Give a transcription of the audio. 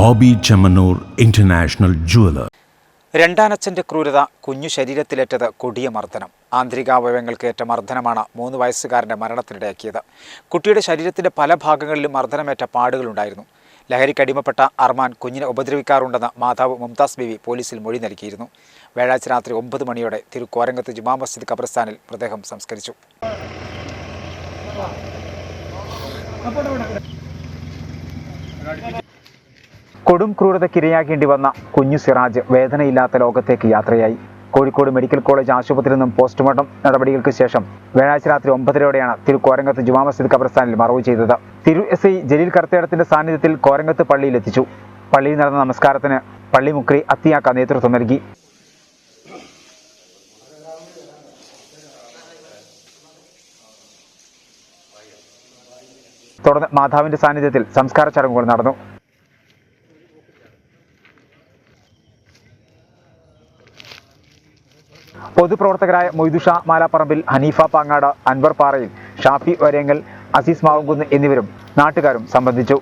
Bobby Chemmanur international jeweller. രണ്ടാനച്ഛന്റെ ക്രൂരത കുഞ്ഞു ശരീരത്തിലേറ്റത് കൊടിയ മർദ്ദനം. ആന്തരികാവയവങ്ങൾക്ക് ഏറ്റ മർദ്ദനമാണ് മൂന്ന് വയസ്സുകാരന്റെ മരണത്തിനിടയാക്കിയത്. കുട്ടിയുടെ ശരീരത്തിന്റെ പല ഭാഗങ്ങളിലും മർദ്ദനമേറ്റ പാടുകളുണ്ടായിരുന്നു. ലഹരിക്കടിമപ്പെട്ട അർമാൻ കുഞ്ഞിനെ ഉപദ്രവിക്കാറുണ്ടെന്ന് മാതാവ് മുംതാസ് ബീവി പോലീസിൽ മൊഴി നൽകിയിരുന്നു. വ്യാഴാഴ്ച രാത്രി ഒമ്പത് മണിയോടെ തിരുക്കോരംഗത്ത് ജുമാ മസ്ജിദ് ഖബർസ്ഥാനിൽ മൃതദേഹം സംസ്കരിച്ചു. കൊടും ക്രൂരതയ്ക്കിരയാകേണ്ടി വന്ന കുഞ്ഞു സിറാജ് വേദനയില്ലാത്ത ലോകത്തേക്ക് യാത്രയായി. കോഴിക്കോട് മെഡിക്കൽ കോളേജ് ആശുപത്രിയിൽ നിന്നും പോസ്റ്റ്മോർട്ടം നടപടികൾക്ക് ശേഷം വ്യാഴാഴ്ച രാത്രി ഒമ്പതരയോടെയാണ് തിരു കോരങ്ങത്ത് ജുമാ മസ്ജിദ് ഖബർസ്ഥാനിൽ മറവ് ചെയ്തത്. തിരു എസ് ഐ ജലീൽ കർത്തേടത്തിന്റെ സാന്നിധ്യത്തിൽ കോരങ്ങത്ത് പള്ളിയിലെത്തിച്ചു പള്ളിയിൽ നടന്ന നമസ്കാരത്തിന് പള്ളി മുക്രി അത്തിയാക്ക നേതൃത്വം നൽകി. തുടർന്ന് മാതാവിന്റെ സാന്നിധ്യത്തിൽ സംസ്കാര ചടങ്ങുകൾ നടന്നു. പൊതുപ്രവർത്തകരായ മൊയ്തുഷ മാലാപ്പറമ്പിൽ ഹനീഫ പാങ്ങാട് അൻവർ പാറയിൽ ഷാഫി ഒരേങ്ങൽ അസീസ് മാവുംകുന്ന് എന്നിവരും നാട്ടുകാരും സംബന്ധിച്ചു